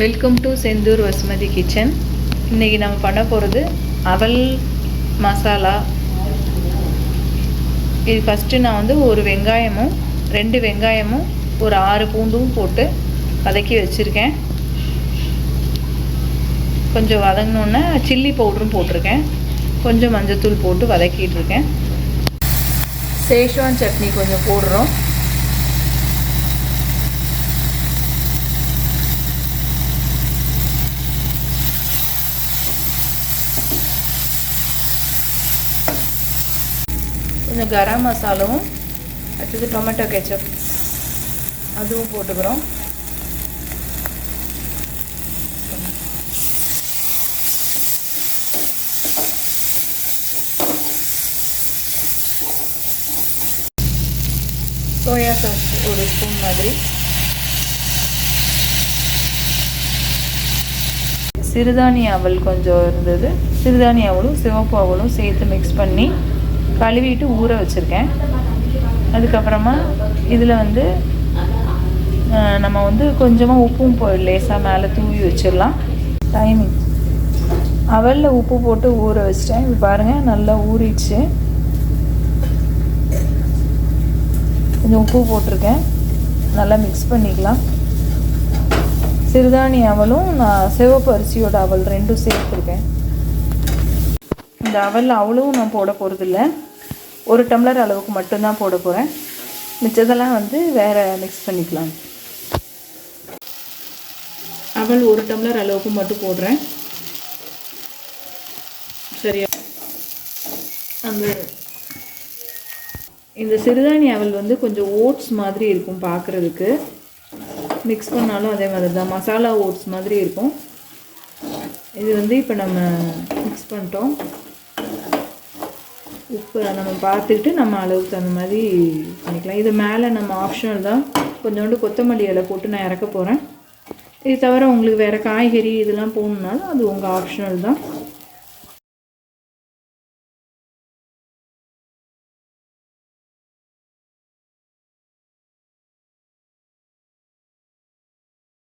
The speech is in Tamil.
Welcome to Senthur Vasumathi kitchen இன்றைக்கி நம்ம பண்ண போகிறது அவல் மசாலா. இது ஃபஸ்ட்டு நான் வந்து ஒரு வெங்காயமும் ரெண்டு வெங்காயமும் ஒரு ஆறு பூண்டும் போட்டு வதக்கி வச்சுருக்கேன். கொஞ்சம் வதங்கினோன்னே சில்லி பவுடரும் போட்டிருக்கேன். கொஞ்சம் மஞ்சத்தூள் போட்டு வதக்கிட்டு இருக்கேன். சேஷ்வான் சட்னி கொஞ்சம் போடுறோம். கொஞ்சம் கரம் மசாலாவும் அடுத்தது டொமேட்டோ கெச்சப் அதுவும் போட்டுக்கிறோம். சோயா சாஸ் ஒரு ஸ்பூன் மாதிரி. சிறுதானிய அவல் கொஞ்சம் இருந்தது. சிறுதானிய அவலும் சிவப்பு அவலும் சேர்த்து மிக்ஸ் பண்ணி கழுவிட்டு ஊற வச்சுருக்கேன். அதுக்கப்புறமா இதில் வந்து நம்ம வந்து கொஞ்சமாக உப்பும் போ லேசாக மேலே தூவி வச்சிடலாம். டைமிங் அவலில் உப்பு போட்டு ஊற வச்சிட்டேன். இப்போ பாருங்கள் நல்லா ஊறிடுச்சு. கொஞ்சம் உப்பு போட்டிருக்கேன். நல்லா மிக்ஸ் பண்ணிக்கலாம். சிறுதானி அவலும் நான் சிவப்பு அரிசியோட அவல் ரெண்டும் சேர்த்துருக்கேன். இந்த அவல் அவ்வளவும் நான் போட போகிறதில்ல ஒரு டம்ளர் அளவுக்கு மட்டும்தான் போட போகிறேன் மிச்சதெல்லாம் வந்து வேறு மிக்ஸ் பண்ணிக்கலாம். அவல் ஒரு டம்ளர் அளவுக்கு மட்டும் போடுறேன். சரியா? அந்த இந்த சிறுதானிய அவல் வந்து கொஞ்சம் ஓட்ஸ் மாதிரி இருக்கும் பார்க்குறதுக்கு மிக்ஸ் பண்ணாலும் அதே மாதிரி தான் மசாலா ஓட்ஸ் மாதிரி இருக்கும். இது வந்து இப்போ நம்ம மிக்ஸ் பண்ணிட்டோம். உப்பு நம்ம பார்த்துக்கிட்டு நம்ம அளவுக்கு தகுந்த மாதிரி பண்ணிக்கலாம். இது மேலே நம்ம ஆப்ஷனல் தான். கொஞ்சோண்டு கொத்தமல்லி இலை போட்டு நான் இறக்க போகிறேன் இது தவிர உங்களுக்கு வேறு காய்கறி இதெல்லாம் போகணுன்னாலும் அது உங்கள் ஆப்ஷனல் தான்.